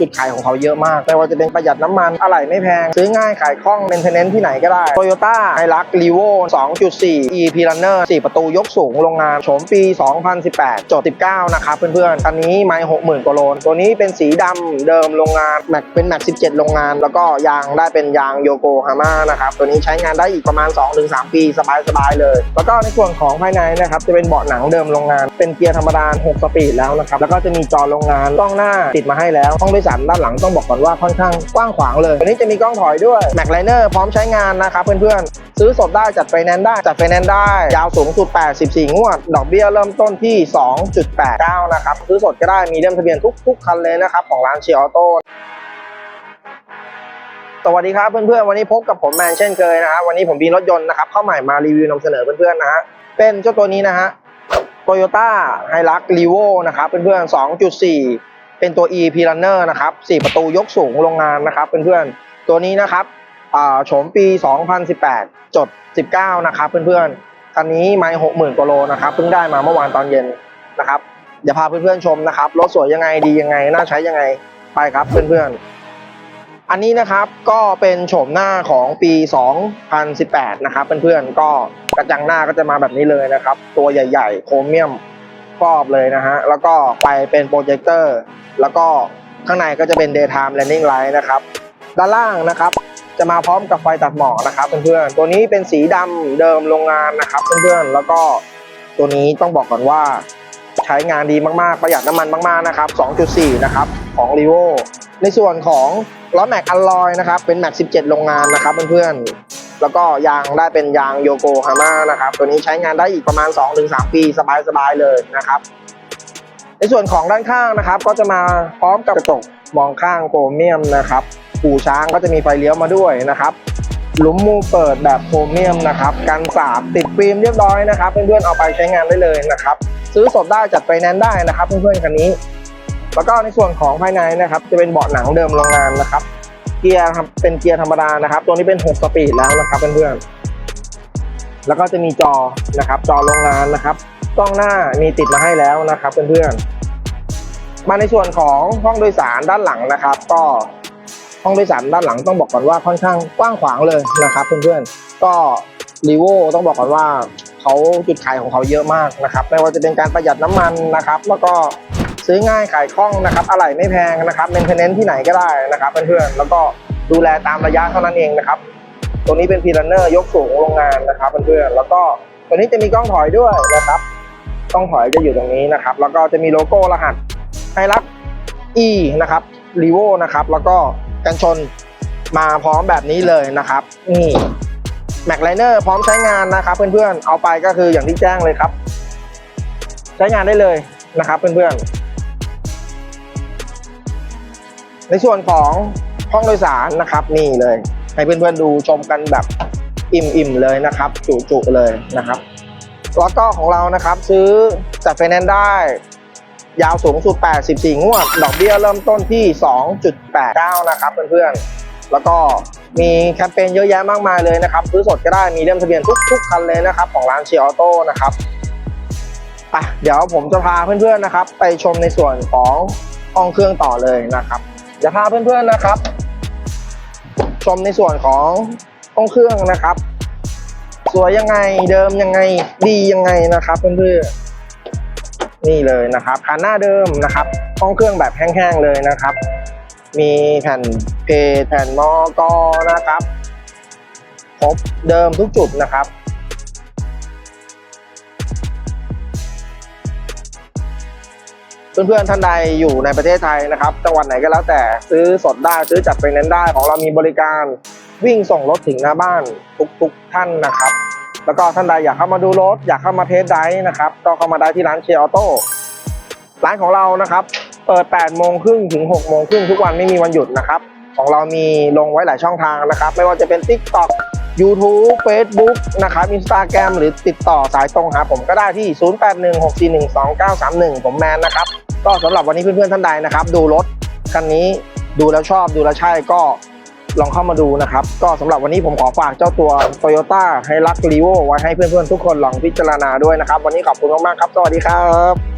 จุดขายของเขาเยอะมาก ไม่ว่าจะเป็นประหยัดน้ำมัน อะไหล่ไม่แพง ซื้อง่ายขายคล่องเป็นเทนเนนที่ไหนก็ได้ Toyota h i l u x r e v o 2.4 EP Runner 4 ประตูยกสูงโรงงานโฉมปี 2018 จด 19 นะครับเพื่อนๆ คันนี้ไม่60,000กว่าโลน ตัวนี้เป็นสีดำเดิมโรงงานแม็กเป็นแม็ก17 โรงงาน แล้วก็ยางได้เป็นยางโยโกฮาม่านะครับ ตัวนี้ใช้งานได้อีกประมาณ 2-3 ปี สบายๆเลย แล้วก็ในส่วนของภายในนะครับจะเป็นเบาะหนังเดิมโรงงาน เป็นเกียร์ธรรมดา 6 สปีดแล้วนะครับ แล้วก็จะมีจอโรงงานกล้องหน้าติดมาให้แล้วห้องโดยสารด้านหลังต้องบอกก่อนว่าค่อนข้างกว้างขวางเลยตัวนี้จะมีกล้องถอยด้วยแม็กไลเนอร์พร้อมใช้งานนะครับเพื่อนๆ ซื้อสดได้จัดไฟแนนซ์ได้จัดไฟแนนซ์ได้ ยาวสูงสุด 84 งวด ดอกเบี้ยเริ่มต้นที่ 2.89 นะครับ ซื้อสดก็ได้มีเล่มทะเบียนทุก ๆ คันเลยนะครับ ของร้านเชียร์ออโต้สวัสดีครับเพื่อนๆ วันนี้พบกับผมแมนเช่นเคยนะครับวันนี้ผมมีรถยนต์นะครับเข้าใหม่มารีวิวนำเสนอเพื่อนๆนะฮะเป็นเจ้าตัวนี้นะฮะ Toyota h i l u x r e v o นะครับเพื่อนๆ2.4 เป็นตัว EP Runner นะครับ4ประตูยกสูงโรงงานนะครับเพื่อนๆตัวนี้นะครับโฉมปี 2018 จด 19 นะครับเพื่อนๆคันนี้ไม่60,000กว่าโลนะครับเพิ่งได้มาเมื่อวานตอนเย็นนะครับเดี๋ยวพาเพื่อนๆชมนะครับรถสวยยังไงดียังไงน่าใช้ยังไงไปครับเพื่อนๆ อันนี้นะครับก็เป็นโฉมหน้าของปี 2018 นะครับเพื่อนๆก็กระจังหน้าก็จะมาแบบนี้เลยนะครับ ตัวใหญ่ ๆ โครเมียมครอบเลยนะฮะแล้วก็ไปเป็นโปรเจคเตอร์ แล้วก็ข้างในก็จะเป็น daytime running light นะครับ ด้านล่างนะครับ จะมาพร้อมกับไฟตัดหมอกนะครับเพื่อนๆตัวนี้เป็นสีดำเดิมโรงงานนะครับเพื่อนๆแล้วก็ตัวนี้ต้องบอกก่อนว่าใช้งานดีมากๆ ประหยัดน้ำมันมากๆนะครับ 2.4 นะครับ ของ r ีโวในส่วนของล้อแม็กอลลอยนะครับ เป็นแม็ก 17 โรงงานนะครับเพื่อนๆ แล้วก็ยางได้เป็นยางโยโกฮาม่านะครับ ตัวนี้ใช้งานได้อีกประมาณ 2-3 ปีสบายๆ เลยนะครับ ในส่วนของด้านข้างนะครับ ก็จะมาพร้อมกับกระจกมองข้างโครเมียมนะครับหูช้างก็จะมีไฟเลี้ยวมาด้วยนะครับหลุมมูเปิดแบบโครเมียมนะครับกันสาบติดฟิล์มเรียบร้อยนะครับเพื่อนๆเอาไปใช้งานได้เลยนะครับซื้อสดได้จัดไฟแนนซ์ได้นะครับเพื่อนๆคันนี้ แล้วก็ในส่วนของภายในนะครับ จะเป็นเบาะหนังเดิมโรงงานนะครับ เกียร์ครับเป็นเกียร์ธรรมดานะครับ ตัวนี้เป็น 6 สปีดแล้วนะครับเพื่อนๆแล้วก็จะมีจอนะครับจอโรงงานนะครับ กล้องหน้ามีติดมาให้แล้วนะครับเพื่อนๆ มาในส่วนของห้องโดยสารด้านหลังนะครับ ก็ห้องโดยสารด้านหลังต้องบอกก่อนว่าค่อนข้างกว้างขวางเลยนะครับเพื่อนๆ ก็รีโวต้องบอกก่อนว่าเขาจุดขายของเขาเยอะมากนะครับไม่ว่าจะเป็นการประหยัดน้ำมันนะครับ แล้วก็ซื้อง่ายขายคล่องนะครับอะไหล่ไม่แพงนะครับเมนเทนเนนที่ไหนก็ได้นะครับเพื่อนๆแล้วก็ดูแลตามระยะเท่านั้นเองนะครับ ตัวนี้เป็นพีรันเนอร์ยกสูงโรงงานนะครับเพื่อนๆแล้วก็ตัวนี้จะมีกล้องถอยด้วยนะครับ กล้องถอยจะอยู่ตรงนี้นะครับ แล้วก็จะมีโลโก้รหัสไฮรัก E นะครับรีโวนะครับ แล้วก็กันชนมาพร้อมแบบนี้เลยนะครับ นี่แม็กไลเนอร์พร้อมใช้งานนะครับเพื่อนๆ เอาไปก็คืออย่างที่แจ้งเลยครับ ใช้งานได้เลยนะครับเพื่อนๆ ในส่วนของห้องโดยสารนะครับ นี่เลย ให้เพื่อนๆดูชมกันแบบอิ่มๆเลยนะครับ จุๆเลยนะครับ แล้วก็ของเรานะครับซื้อจัดไฟแนนซ์ได้ ยาวสูงสุด 84 งวด ดอกเบี้ยเริ่มต้นที่ 2.89 นะครับเพื่อนๆ แล้วก็มีแคมเปญเยอะแยะมากมายเลยนะครับซื้อสดก็ได้มีเล่มทะเบียนทุกๆคันเลยนะครับ ของร้านเชียร์ออโต้นะครับอะเดี๋ยวผมจะพาเพื่อนๆนะครับ ไปชมในส่วนของห้องเครื่องต่อเลยนะครับเดี๋ยวพาเพื่อนๆนะครับ ชมในส่วนของห้องเครื่องนะครับ สวยยังไงเดิมยังไงดียังไงนะครับเพื่อนๆนี่เลยนะครับคันหน้าเดิมนะครับห้องเครื่องแบบแห้งๆเลยนะครับ มีแผ่นเพแผ่นมอกอนะครับครบเดิมทุกจุดนะครับเพื่อนๆท่านใดอยู่ในประเทศไทยนะครับ จังหวัดไหนก็แล้วแต่ซื้อสดได้ซื้อจัดไปนั้นได้ของเรามีบริการ วิ่งส่งรถถึงหน้าบ้านทุกๆท่านนะครับ แล้วก็ท่านใดอยากเข้ามาดูรถ อยากเข้ามาเทสไดร์นะครับ ก็เข้ามาได้ที่ร้านเชียร์ออโต้ร้านของเรานะครับเปิด8โมงครึ่งถึง6โมงครึ่งทุกวันไม่มีวันหยุดนะครับ ของเรามีลงไว้หลายช่องทางนะครับ ไม่ว่าจะเป็น TikTok YouTube Facebook นะครับ Instagram หรือติดต่อสายตรงหาผมก็ได้ที่ 0816412931 ผมแมนนะครับ ก็สำหรับวันนี้เพื่อนๆท่านใดนะครับ ดูรถคันนี้ดูแล้วชอบดูแล้วใช่ก็ ลองเข้ามาดูนะครับ ก็สำหรับวันนี้ผมขอฝากเจ้าตัว Toyota h i l u x r e v o ไว้ให้เพื่อนๆทุกคนลองพิจารณาด้วยนะครับ วันนี้ขอบคุณมากๆครับ สวัสดีครับ